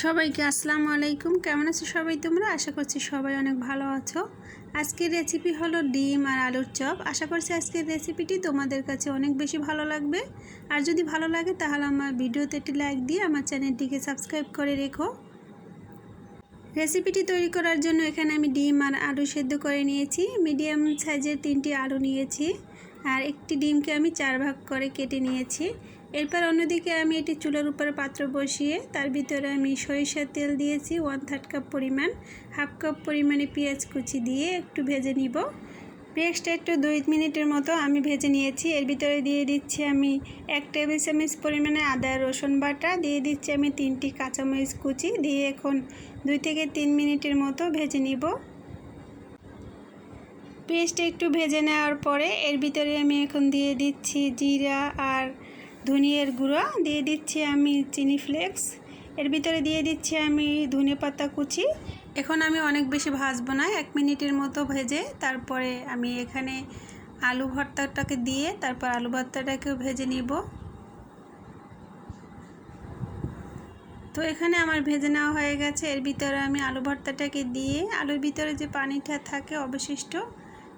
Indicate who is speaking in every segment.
Speaker 1: সবাইকে আসসালামু আলাইকুম। কেমন আছো সবাই তোমরা? আশা করছি সবাই অনেক ভালো আছো। আজকের রেসিপি হলো ডিম আর আলুর চপ। আশা করছি আজকের রেসিপিটি তোমাদের কাছে অনেক বেশি ভালো লাগবে। আর যদি ভালো লাগে, তাহলে আমার ভিডিওতে একটি লাইক দিয়ে আমার চ্যানেলটিকে সাবস্ক্রাইব করে রেখো। রেসিপিটি তৈরি করার জন্য এখানে আমি ডিম আর আলু সেদ্ধ করে নিয়েছি। মিডিয়াম সাইজের তিনটি আলু নিয়েছি। আর একটি ডিমকে আমি চার ভাগ করে কেটে নিয়েছি। এরপর অন্যদিকে আমি এটি চুলার উপরে পাত্র বসিয়ে তার ভিতরে আমি সরিষার তেল দিয়েছি, ওয়ান থার্ড কাপ পরিমাণ, হাফ কাপ পরিমাণে পেঁয়াজ কুচি দিয়ে একটু ভেজে নিব। পেঁয়াজটা একটু দুই মিনিটের মতো আমি ভেজে নিয়েছি। এর ভিতরে দিয়ে দিচ্ছি আমি এক টেবিল চামচ পরিমাণে আদা, রসুন বাটা, দিয়ে দিচ্ছি আমি তিনটি কাঁচামরিচ কুচি, দিয়ে এখন দুই থেকে তিন মিনিটের মতো ভেজে নিব। পেঁয়াজটা একটু ভেজে নেওয়ার পরে এর ভিতরে আমি এখন দিয়ে দিচ্ছি জিরা আর ধনিয়ার গুঁড়ো দিয়ে দিচ্ছি আমি চিনি ফ্লেক্স। এর ভিতরে দিয়ে দিচ্ছি আমি ধনে পাতা কুচি। এখন আমি অনেক বেশি ভাজবো না, এক মিনিটের মতো ভেজে তারপরে আমি এখানে আলু ভর্তাটাকে দিয়ে তারপর আলু ভর্তাটাকেও ভেজে নিব। তো এখানে আমার ভেজে নেওয়া হয়ে গেছে। এর ভিতরে আমি আলু ভর্তাটাকে দিয়ে, আলুর ভিতরে যে পানিটা থাকে অবশিষ্ট,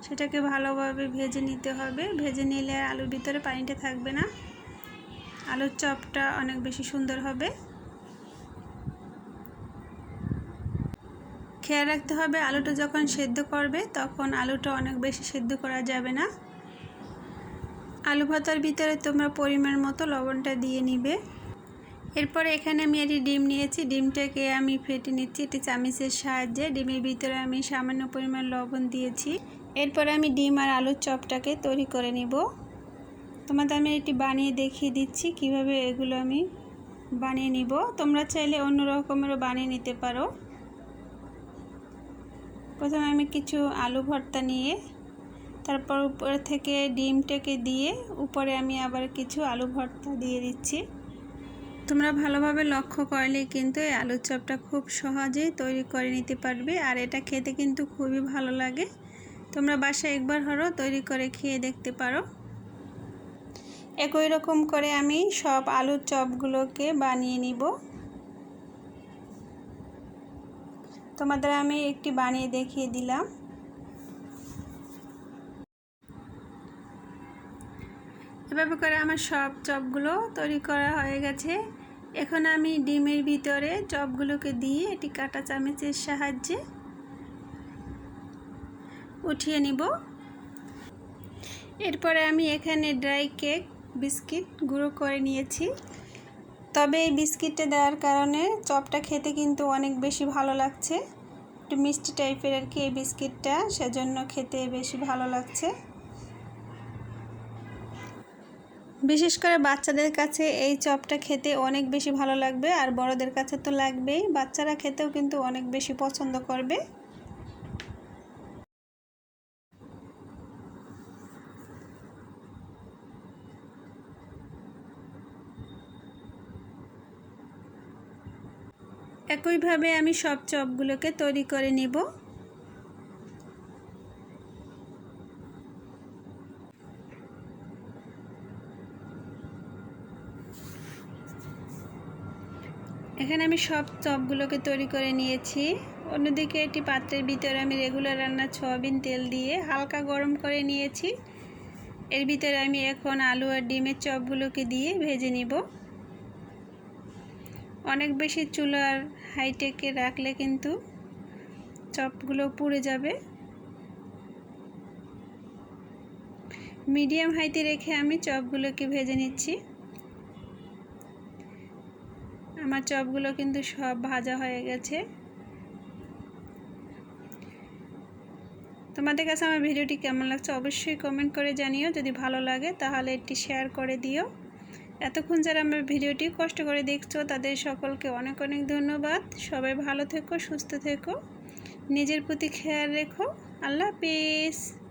Speaker 1: সেটাকে ভালোভাবে ভেজে নিতে হবে। ভেজে নিলে আলুর ভিতরে পানিটা থাকবে না। আলুর চপটা অনেক বেশি সুন্দর হবে। খেয়াল রাখতে হবে আলুটা যখন সেদ্ধ করবে তখন আলুটা অনেক বেশি সেদ্ধ করা যাবে না। আলু ভাতার ভিতরে তোমরা পরিমাণ মতো লবণটা দিয়ে নিবে। এরপরে এখানে আমি এটি ডিম নিয়েছি। ডিমটাকে আমি ফেটে নিচ্ছি এটি চামিচের সাহায্যে। ডিমের ভিতরে আমি সামান্য পরিমাণ লবণ দিয়েছি। এরপরে আমি ডিম আর আলুর চপটাকে তৈরি করে নিব। তোমাদের আমি এটি বানিয়ে দেখিয়ে দিচ্ছি, কীভাবে এগুলো আমি বানিয়ে নিব। তোমরা চাইলে অন্য রকমেরও বানিয়ে নিতে পারো। প্রথমে আমি কিছু আলু ভর্তা নিয়ে, তারপর উপরে থেকে ডিমটাকে দিয়ে উপরে আমি আবার কিছু আলু ভর্তা দিয়ে দিচ্ছি। তোমরা ভালোভাবে লক্ষ্য করলে কিন্তু এই আলুর চপটা খুব সহজেই তৈরি করে নিতে পারবে, আর এটা খেতে কিন্তু খুবই ভালো লাগে। তোমরা বাসায় একবার হরো তৈরি করে খেয়ে দেখতে পারো। একই রকম করে আমি সব আলুর চপগুলোকে বানিয়ে নিব। তোমাদের আমি একটি বানিয়ে দেখিয়ে দিলাম। এভাবে করে আমার সব চপগুলো তৈরি করা হয়ে গেছে। এখন আমি ডিমের ভিতরে চপগুলোকে দিয়ে এটি কাটা চামচের সাহায্যে উঠিয়ে নিব। এরপরে আমি এখানে ড্রাই কেক বিস্কিট গুঁড়ো করে নিয়েছি। তবে এই বিস্কিটটা দেওয়ার কারণে চপটা খেতে কিন্তু অনেক বেশি ভালো লাগছে। একটু মিষ্টি টাইপের আর কি এই বিস্কিটটা, সেজন্য খেতে বেশি ভালো লাগছে। বিশেষ করে বাচ্চাদের কাছে এই চপটা খেতে অনেক বেশি ভালো লাগবে, আর বড়দের কাছে তো লাগবেই। বাচ্চারা খেতেও কিন্তু অনেক বেশি পছন্দ করবে। একইভাবে আমি সব চপগুলোকে তৈরি করে নেব। এখানে আমি সব চপগুলোকে তৈরি করে নিয়েছি। অন্যদিকে একটি পাত্রের ভিতরে আমি রেগুলার রান্না সয়াবিন তেল দিয়ে হালকা গরম করে নিয়েছি। এর ভিতরে আমি এখন আলু আর ডিমের চপগুলোকে দিয়ে ভেজে নিব। অনেক বেশি চুলার হাইটেকে রাখলে কিন্তু চপগুলো পুড়ে যাবে। মিডিয়াম হাইতে রেখে আমি চপগুলোকে ভেজে নিচ্ছি। আমার চপগুলো কিন্তু সব ভাজা হয়ে গেছে। তোমাদের কাছে আমার ভিডিওটি কেমন লাগছে অবশ্যই কমেন্ট করে জানিও। যদি ভালো লাগে তাহলে একটি শেয়ার করে দিও। এতক্ষণ যারা আমার ভিডিওটি কষ্ট করে দেখছ, তাদের সকলকে অনেক অনেক ধন্যবাদ। সবাই ভালো থেকো, সুস্থ থেকো। নিজের প্রতি খেয়াল রেখো। আল্লাহ হাফিজ।